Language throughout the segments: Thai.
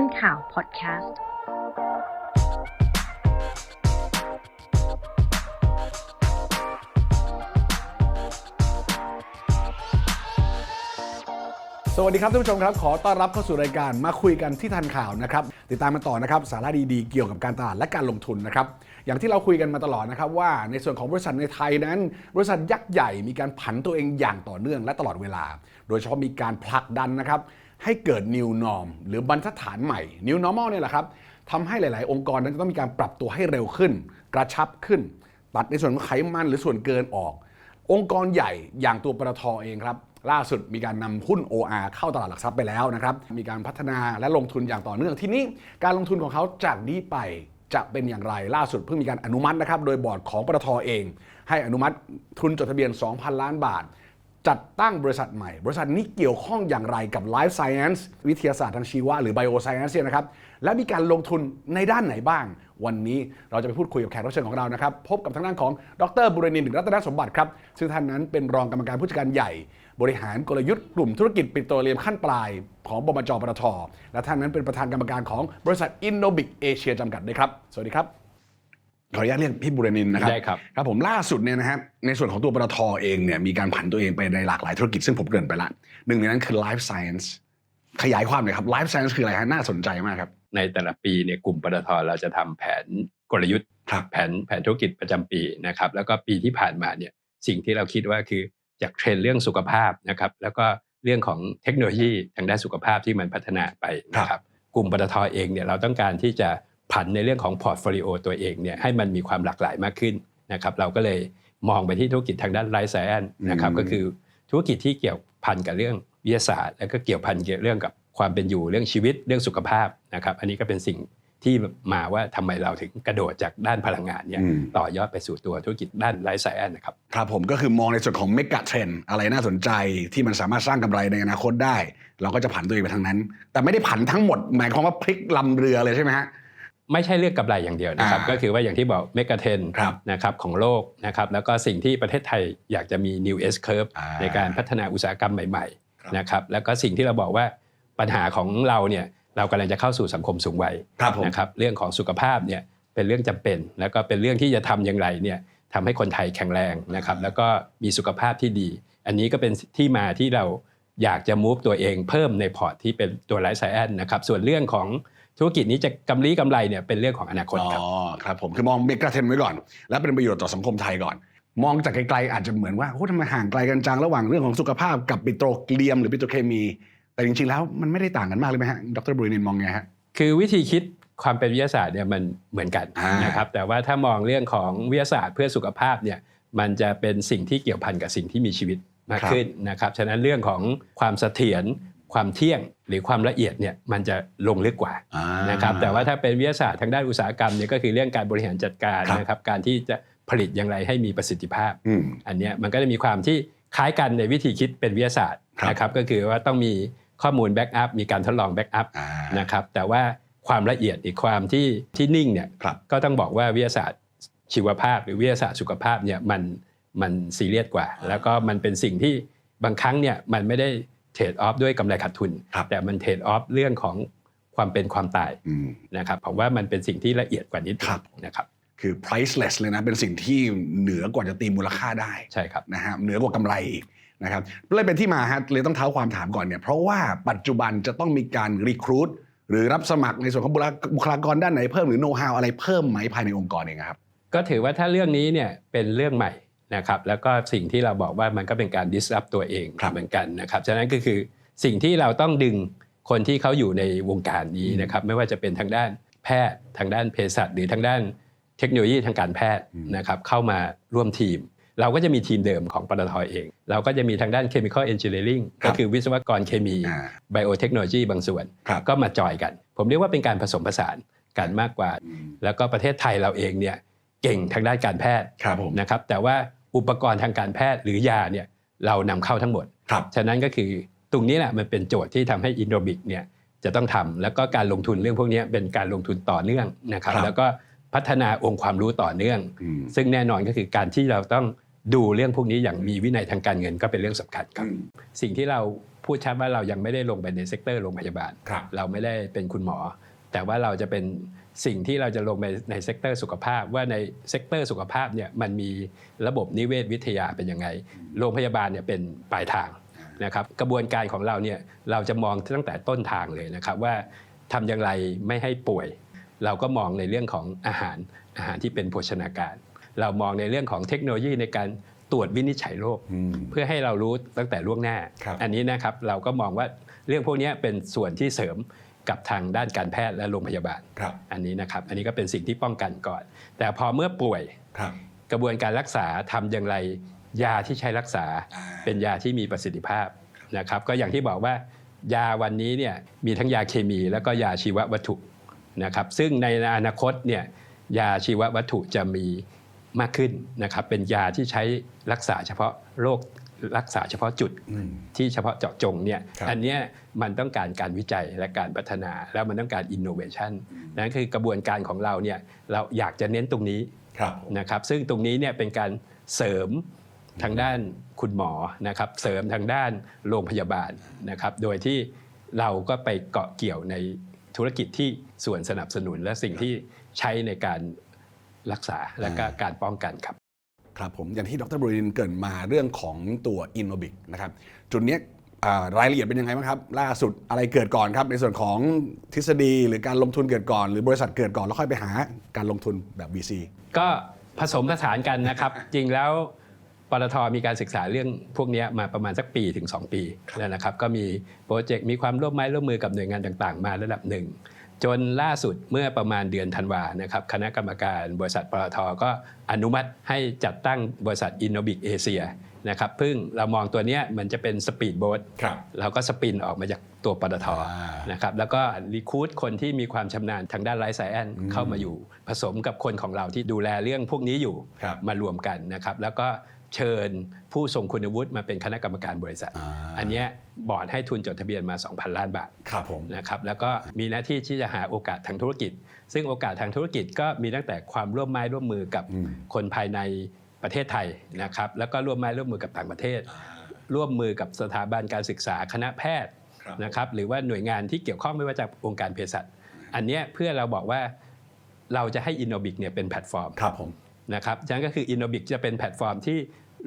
ทันข่าวพอดแคสต์สวัสดีครับท่านผู้ชมครับ ขอต้อนรับเข้าสู่รายการมาคุยกันที่ทันข่าวนะครับ ติดตามมาต่อนะครับสาระดีๆ เกี่ยวกับการตลาดและการลงทุนนะครับ อย่างที่เราคุยกันมาตลอดนะครับ ว่าในส่วนของบริษัทในไทยนั้น บริษัทยักษ์ใหญ่มีการผันตัวเองอย่างต่อเนื่องและตลอดเวลา โดยเฉพาะมีการผลักดันนะครับ ให้เกิด new norm หรือบรรทัดฐานใหม่ new normal เนี่ยแหละครับทำให้หลาย ๆ องค์กรนั้นจะต้องมีการปรับตัวให้เร็วขึ้น กระชับขึ้น ตัดในส่วนของไขมันหรือส่วนเกินออก องค์กรใหญ่อย่างตัวปตทเองครับ ล่าสุดมีการนำหุ้น OR เข้าตลาดหลักทรัพย์ไปแล้วนะครับ มีการพัฒนาและลงทุนอย่างต่อเนื่อง ทีนี้การลงทุนของเขาจากนี้ไปจะเป็นอย่างไรล่าสุดเพิ่งมีการอนุมัตินะครับ โดยบอร์ดของปตทเอง ให้อนุมัติทุนจดทะเบียน 2,000 ล้านบาท จัดตั้งบริษัทใหม่ บริษัทนี้เกี่ยวข้องอย่างไรกับ Life Science วิทยาศาสตร์ทางชีวะหรือ Bioscience เนี่ยนะครับ และมีการลงทุนในด้านไหนบ้าง วันนี้เราจะไปพูดคุยกับแขกรับเชิญของเรานะครับ พบกับทางด้านของดรบุรณินทร์รัตนสมบัติครับ ซึ่งท่านนั้นเป็นรองกรรมการผู้จัดการใหญ่ บริหารกลยุทธ์กลุ่มธุรกิจปิโตรเลียมขั้นปลายของบมจปตทและท่านนั้นเป็นประธานกรรมการของบริษัทอินโนบิกเอเชียจำกัดด้วยครับ สวัสดีครับ ขออนุญาตเรียกพี่บุรณินทร์นะครับได้ครับ ครับผมล่าสุดเนี่ยนะฮะในส่วนของตัวปตทเองเนี่ยมีการผันตัวเองไปในหลากหลายธุรกิจซึ่งผมเกริ่นไปละหนึ่งในนั้นคือ life science ขยายความหน่อยครับ life science คืออะไรฮะน่าสนใจมากครับ ในแต่ละปีเนี่ยกลุ่มปตทเราจะทำแผนกลยุทธ์ครับแผนแผนธุรกิจประจำปีนะครับแล้วก็ปีที่ผ่านมาเนี่ยสิ่งที่เราคิดว่าคือจากเทรนด์เรื่องสุขภาพนะครับแล้วก็เรื่องของเทคโนโลยีทางด้านสุขภาพที่มันพัฒนาไปนะครับกลุ่มปตทเองเนี่ยเราต้องการที่จะ ผันในเรื่องของพอร์ตโฟลิโอตัวเองเนี่ยให้มันมีความหลากหลายมากขึ้นนะครับเราก็เลยมองไปที่ธุรกิจทางด้านไลฟ์ไซแอนนะครับก็คือธุรกิจที่เกี่ยวพันกับเรื่องวิทยาศาสตร์ แล้วก็เกี่ยวพันเกี่ยวเรื่องกับความเป็นอยู่เรื่องชีวิตเรื่องสุขภาพนะครับอันนี้ก็เป็นสิ่งที่มาว่าทำไมเราถึงกระโดดจากด้านพลังงานเนี่ยอืมต่อยอดไปสู่ตัวธุรกิจด้านไลฟ์ไซแอนนะครับครับผมก็คือมองในส่วนของเมกะเทรนอะไรน่าสนใจที่มันสามารถสร้างกำไรในอนาคตได้ เราก็จะผันตัวเองไปทางนั้น แต่ไม่ได้ผันทั้งหมด หมายความว่าพลิกลำเรือเลยใช่ไหมฮะ ไม่ใช่เรื่องกำไรอย่างเดียวนะครับอ่าก็คือว่าอย่างที่บอกเมกะเทนครับนะครับของโลกนะครับแล้วก็สิ่งที่ประเทศไทยอยากจะมี New S Curve อ่าในการพัฒนาอุตสาหกรรมใหม่ครับๆนะครับแล้วก็สิ่งที่เราบอกว่าปัญหาของเราเนี่ยเรากำลังจะเข้าสู่สังคมสูงวัยครับผมนะครับเรื่องของสุขภาพเนี่ยเป็นเรื่องจำเป็น แล้วก็เป็นเรื่องที่จะทำอย่างไรเนี่ยทำให้คนไทยแข็งแรงนะครับแล้วก็มีสุขภาพที่ดี อันนี้ก็เป็นที่มาที่เราอยากจะ move ตัวเองเพิ่มในพอร์ตที่เป็นตัวไลฟ์ไซแอนนะครับส่วนเรื่องของ ธุรกิจนี้จะกำไรกำไรเนี่ยเป็นเรื่องของอนาคตครับอ๋อครับผมคือมองเมกะเทรนไว้ก่อน และเป็นประโยชน์ต่อสังคมไทยก่อน มองจากไกลๆอาจจะเหมือนว่าโอ้ทำไมห่างไกลกันจังระหว่างเรื่องของสุขภาพกับปิโตรเลียม หรือปิโตรเคมี แต่จริงๆแล้วมันไม่ได้ต่างกันมากเลยไหมฮะดรบุรณินทร์มองไงฮะคือวิธีคิดความเป็นวิทยาศาสตร์เนี่ยมันเหมือนกันอ่านนะครับแต่ว่าถ้ามองเรื่องของวิทยาศาสตร์เพื่อสุขภาพเนี่ยมันจะเป็นสิ่งที่เกี่ยวพันกับสิ่งที่มีชีวิตมากขึ้นนะครับฉะนั้นเรื่องของความเสถียร ความเที่ยงหรือความละเอียดเนี่ยมันจะลงลึกกว่าอ่านะครับแต่ว่าถ้าเป็นวิทยาศาสตร์ทางด้านอุตสาหกรรมเนี่ยก็คือเรื่องการบริหารจัดการครับนะครับการที่จะผลิตอย่างไรให้มีประสิทธิภาพอืมอันเนี้ยมันก็จะมีความที่คล้ายกันในวิธีคิดเป็นวิทยาศาสตร์ครับนะครับก็คือว่าต้องมีข้อมูลแบ็กอัพมีการทดลองแบ็กอัพอ่านะครับแต่ว่าความละเอียดอีกความที่ที่นิ่งเนี่ยครับก็ต้องบอกว่าวิทยาศาสตร์ชีวภาพ หรือวิทยาศาสตร์สุขภาพเนี่ยมันมันซีเรียสกว่า แล้วก็มันเป็นสิ่งที่บางครั้งเนี่ยมันไม่ได้ เทรดออฟด้วยกำไรขาดทุนครับแต่มันเทรดออฟเรื่องของความเป็นความตายอืมนะครับผมว่ามันเป็นสิ่งที่ละเอียดกว่านิดครับนะครับคือ priceless เลยนะ เป็นสิ่งที่เหนือกว่าจะตีมูลค่าได้ใช่ครับนะฮะเหนือกว่ากำไรอีกนะครับเลยเป็นที่มาฮะเลยต้องเท้าความถามก่อนเนี่ยเพราะว่าปัจจุบันจะต้องมีการรีครูดหรือรับสมัครในส่วนของบุคลาบุคลากรด้านไหนเพิ่มหรือโน้ตฮาวอะไรเพิ่มไหมภายในองค์กรเองครับ ก็ถือว่าถ้าเรื่องนี้เนี่ยเป็นเรื่องใหม่ นะครับแล้วก็สิ่งที่เราบอกว่ามันก็เป็นการ disrupt ตัวเองครับเหมือนกันนะครับฉะนั้นก็คือสิ่งที่เราต้องดึงคนที่เขาอยู่ในวงการนี้นะครับไม่ว่าจะเป็นทางด้านแพทย์ทางด้านเภสัชหรือทางด้านเทคโนโลยีทางการแพทย์อืมนะครับเข้ามาร่วมทีม เราก็จะมีทีมเดิมของปตทเอง เราก็จะมีทางด้าน chemical engineering ก็คือวิศวกรเคมีอ่า biotechnology บางส่วนครับก็มาจอยกัน ผมเรียกว่าเป็นการผสมผสานกันมากกว่าอืมแล้วก็ประเทศไทยเราเองเนี่ยเก่งทางด้านการแพทย์ครับผมนะครับแต่ว่า อุปกรณ์ทางการแพทย์หรือยาเนี่ยเรานำเข้าทั้งหมดครับฉะนั้นก็คือตรงนี้แหละมันเป็นโจทย์ที่ทำให้อินโดบิกเนี่ยจะต้องทำแล้วก็การลงทุนเรื่องพวกนี้เป็นการลงทุนต่อเนื่องนะครับครับแล้วก็พัฒนาองค์ความรู้ต่อเนื่องอืมซึ่งแน่นอนก็คือการที่เราต้องดูเรื่องพวกนี้อย่างมีวินัยทางการเงินก็เป็นเรื่องสำคัญครับอืมสิ่งที่เราพูดชัดว่าเรายังไม่ได้ลงไปในเซกเตอร์โรงพยาบาลครับเราไม่ได้เป็นคุณหมอ แต่ว่าเราจะเป็นสิ่งที่เราจะลงไปในเซกเตอร์สุขภาพ ว่าในเซกเตอร์สุขภาพเนี่ยมันมีระบบนิเวศวิทยาเป็นยังไง โรงพยาบาลเนี่ยเป็นปลายทางนะครับกระบวนการของเราเนี่ยเราจะมองตั้งแต่ต้นทางเลยนะครับว่าทำอย่างไรไม่ให้ป่วย เราก็มองในเรื่องของอาหารอาหารที่เป็นโภชนาการ เรามองในเรื่องของเทคโนโลยีในการตรวจวินิจฉัยโรคอืมเพื่อให้เรารู้ตั้งแต่ล่วงหน้าครับอันนี้นะครับเราก็มองว่าเรื่องพวกนี้เป็นส่วนที่เสริม กับทางด้านการแพทย์และโรงพยาบาลครับอันนี้นะครับ อันนี้ก็เป็นสิ่งที่ป้องกันก่อน แต่พอเมื่อป่วยครับกระบวนการรักษาทำอย่างไร ยาที่ใช้รักษาอ่าเป็นยาที่มีประสิทธิภาพนะครับ ก็อย่างที่บอกว่ายาวันนี้เนี่ยมีทั้งยาเคมีแล้วก็ยาชีววัตถุนะครับ ซึ่งในอนาคตเนี่ยยาชีววัตถุจะมีมากขึ้นนะครับ เป็นยาที่ใช้รักษาเฉพาะโรค รักษาเฉพาะจุดอืมที่เฉพาะเจาะจงเนี่ยครับอันเนี้ยมันต้องการการวิจัยและการพัฒนา แล้วมันต้องการอินโนเวชันนั่นคือกระบวนการของเราเนี่ยเราอยากจะเน้นตรงนี้ครับผมนะครับซึ่งตรงนี้เนี่ยเป็นการเสริมทางด้านคุณหมอนะครับเสริมทางด้านโรงพยาบาลนะครับโดยที่เราก็ไปเกาะเกี่ยวในธุรกิจที่ส่วนสนับสนุนและสิ่งที่ใช้ในการรักษาและก็การป้องกันครับ ครับผมอย่างที่ดรบรินเกินมาเรื่องของตัวอินโนบิกนะครับจุดนี้รายละเอียดเป็นยังไงบ้างครับ ล่าสุดอะไรเกิดก่อนครับ ในส่วนของทฤษฎีหรือการลงทุนเกิดก่อน หรือบริษัทเกิดก่อนแล้วค่อยไปหาการลงทุนแบบ VC ก็ผสมผสานกันนะครับ จริงแล้วปตทมีการศึกษาเรื่องพวกนี้มาประมาณสักปีถึง 2 ปีแล้วนะครับ ก็มีโปรเจกต์มีความร่วมไม้ร่วมมือกับหน่วยงานต่าง ๆ มาระดับหนึ่ง จนล่าสุดเมื่อประมาณเดือนธันวานะครับคณะกรรมการบริษัทปตทก็อนุมัติให้จัดตั้งบริษัทอินโนบิกเอเชียนะครับพึ่งเรามองตัวเนี้ยมันจะเป็นสปีดโบ๊ทครับเราก็สปินออกมาจากตัวปตทอ่านนะครับแล้วก็รีคูดคนที่มีความชำนาญทางด้านไลฟ์ไซแอนอืมเข้ามาอยู่ ผสมกับคนของเราที่ดูแลเรื่องพวกนี้อยู่ครับมารวมกันนะครับแล้วก็ เชิญผู้ทรงคุณวุฒิมาเป็นคณะกรรมการบริษัทอ่าอันเนี้ยบอร์ดให้ทุนจดทะเบียนมา 2,000 ล้านบาทครับผมนะครับแล้วก็มีหน้าที่ที่จะหาโอกาสทางธุรกิจ ซึ่งโอกาสทางธุรกิจก็มีตั้งแต่ความร่วมไม้ร่วมมือกับอืมคนภายในประเทศไทยนะครับแล้วก็ร่วมไม้ร่วมมือกับต่างประเทศ ร่วมมือกับสถาบันการศึกษาคณะแพทย์ครับนะครับหรือว่าหน่วยงานที่เกี่ยวข้องไม่ว่าจะองค์การเภสัชอันเนี้ยเพื่อเราบอกว่าเราจะให้ Innobic เนี่ยเป็นแพลตฟอร์มครับผม นะครับฉะนั้นก็คือ Innobic จะเป็นแพลตฟอร์มที่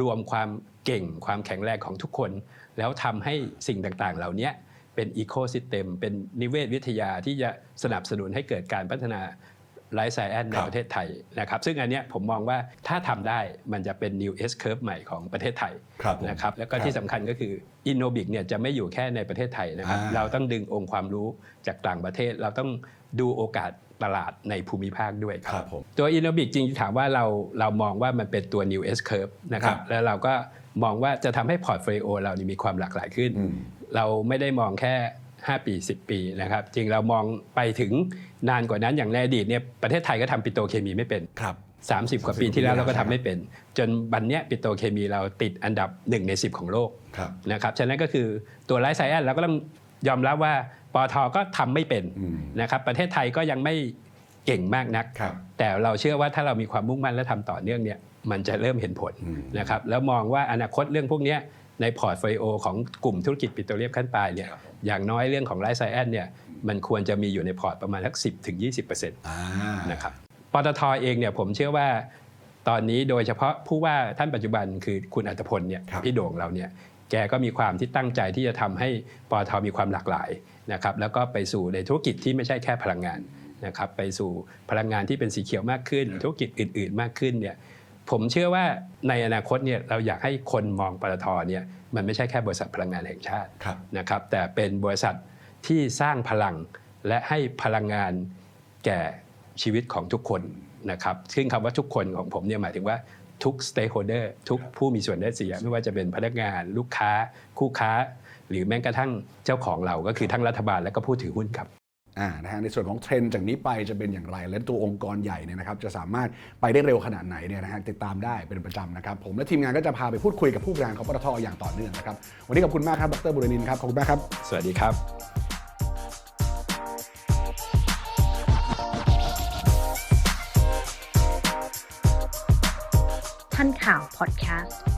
รวมความเก่งความแข็งแรงของทุกคน แล้วทำให้สิ่งต่างๆ เหล่านี้เป็นอีโคซิสเต็มเป็นนิเวศวิทยาที่จะสนับสนุนให้เกิดการพัฒนา ไลฟ์ไซแอนในครับประเทศไทยนะครับซึ่งอันเนี้ยผมมองว่าถ้าทำได้มันจะเป็น new S curve ใหม่ของประเทศไทยครับผมนะครับแล้วก็ครับที่สำคัญก็คือ Innobic เนี่ยจะไม่อยู่แค่ในประเทศไทยนะครับอ่าเราต้องดึงองค์ความรู้จากต่างประเทศ เราต้องดูโอกาสตลาดในภูมิภาคด้วยคครัรับบผมตัว Innobic จริงๆถามว่าเราเรามองว่ามันเป็นตัว new S curve นะครับครับแล้วเราก็มองว่าจะทำให้พอร์ตโฟลิโอเรานี่มีความหลากหลายขึ้นอืมเราไม่ได้มองแค่ 5 ปี 10 ปีนะครับจริงเรามองไปถึงนานกว่านั้นอย่างในอดีตเนี่ยประเทศไทยก็ทำปิโตรเคมีไม่เป็นครับ30 กว่าปีที่แล้วเราก็ทำไม่เป็น จนบันเนี้ยปิโตรเคมีเราติดอันดับ 1 ใน 10 ของโลกครับนะครับฉะนั้นก็คือตัวไลฟ์ไซแอนเราก็ต้องยอมรับว่าปอทก็ทำไม่เป็นอืมนะครับประเทศไทยก็ยังไม่เก่งมากนักครับแต่เราเชื่อว่าถ้าเรามีความมุ่งมั่นและทำต่อเนื่องเนี่ยมันจะเริ่มเห็นผลอืมนะครับแล้วมองว่าอนาคตเรื่องพวกเนี้ย ในพอร์ตโฟลิโอของกลุ่มธุรกิจปิโตรเลียมขั้นปลายเนี่ยครับผมอย่างน้อยเรื่องของไลฟ์ไซแอนเนี่ยมันควรจะมีอยู่ในพอร์ตประมาณสัก 10ถึง20%อ่านะครับปตทเองเนี่ยผมเชื่อว่าตอนนี้โดยเฉพาะผู้ว่าท่านปัจจุบันคือคุณอัตพลเนี่ยครับพี่โด่งเราเนี่ยแกก็มีความที่ตั้งใจที่จะทำให้ปตทมีความหลากหลายนะครับแล้วก็ไปสู่ในธุรกิจที่ไม่ใช่แค่พลังงานนะครับไปสู่พลังงานที่เป็นสีเขียวมากขึ้น ธุรกิจอื่น ๆ มากขึ้นเนี่ย ผมเชื่อว่าในอนาคตเนี่ยเราอยากให้คนมองปตทเนี่ยมันไม่ใช่แค่บริษัทพลังงานแห่งชาติครับนะครับ แต่เป็นบริษัทที่สร้างพลังและให้พลังงานแก่ชีวิตของทุกคนนะครับซึ่งคำว่าทุกคนของผมเนี่ยหมายถึงว่าทุก stakeholder ทุกผู้มีส่วนได้เสีย ไม่ว่าจะเป็นพนักงานลูกค้า คู่ค้า หรือแม้กระทั่งเจ้าของเราก็คือทั้งรัฐบาลและก็ผู้ถือหุ้นครับอ่า นะฮะในส่วนของเทรนด์จากนี้ไปจะเป็นอย่างไร และตัวองค์กรใหญ่เนี่ยนะครับจะสามารถไปได้เร็วขนาดไหนเนี่ยนะฮะติดตามได้เป็นประจำนะครับผมและทีมงานก็จะพาไปพูดคุยกับผู้บริหารของปตทอย่างต่อเนื่องนะครับวันนี้ขอบคุณมากครับดรบุรนินทร์ครับขอบคุณมากครับ สวัสดีครับทันข่าวพอดแคสต์